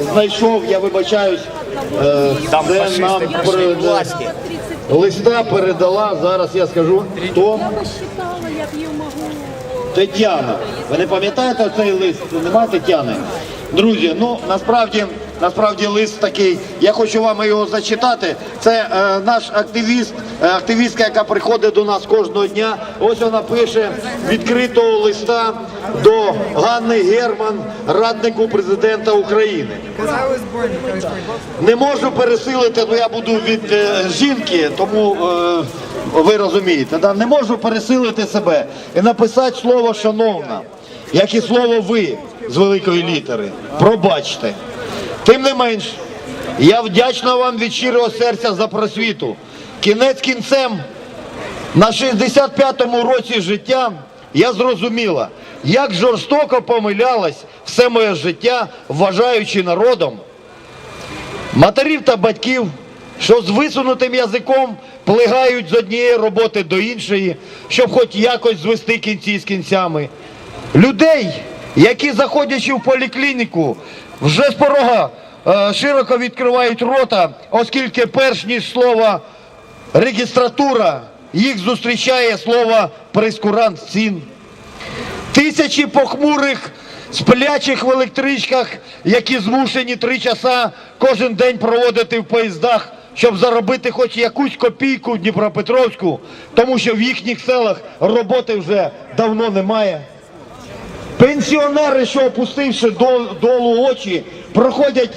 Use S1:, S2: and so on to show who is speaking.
S1: знайшов, я вибачаюсь, е,
S2: Там
S1: це нам листа передала, зараз я скажу, хто. Тетяна. Ви не пам'ятаєте цей лист? Немає Тетяни? Друзі, ну насправді, насправді лист такий. Я хочу вам його зачитати. Це е, наш активіст, е, активістка, яка приходить до нас кожного дня. Ось вона пише відкритого листа до Ганни Герман, раднику президента України. Не можу пересилити, ну я буду від е, жінки, тому е, ви розумієте, да? не можу пересилити себе і написати слово шановна, як і слово ви з великої літери. Пробачте. Тим не менш, я вдячна вам від щирого серця за просвіту. Кінець кінцем на 65-му році життя я зрозуміла, як жорстоко помилялась все моє життя, вважаючи народом матерів та батьків, що з висунутим язиком плигають з однієї роботи до іншої, щоб хоч якось звести кінці з кінцями. Людей, які, заходячи в поліклініку, вже з порога широко відкривають рота, оскільки перш ніж слово регістратура їх зустрічає слово прескурант цін. Тисячі похмурих сплячих в електричках, які змушені три часа кожен день проводити в поїздах, щоб заробити хоч якусь копійку в Дніпропетровську, тому що в їхніх селах роботи вже давно немає. Пенсіонери, що опустивши долу очі, проходять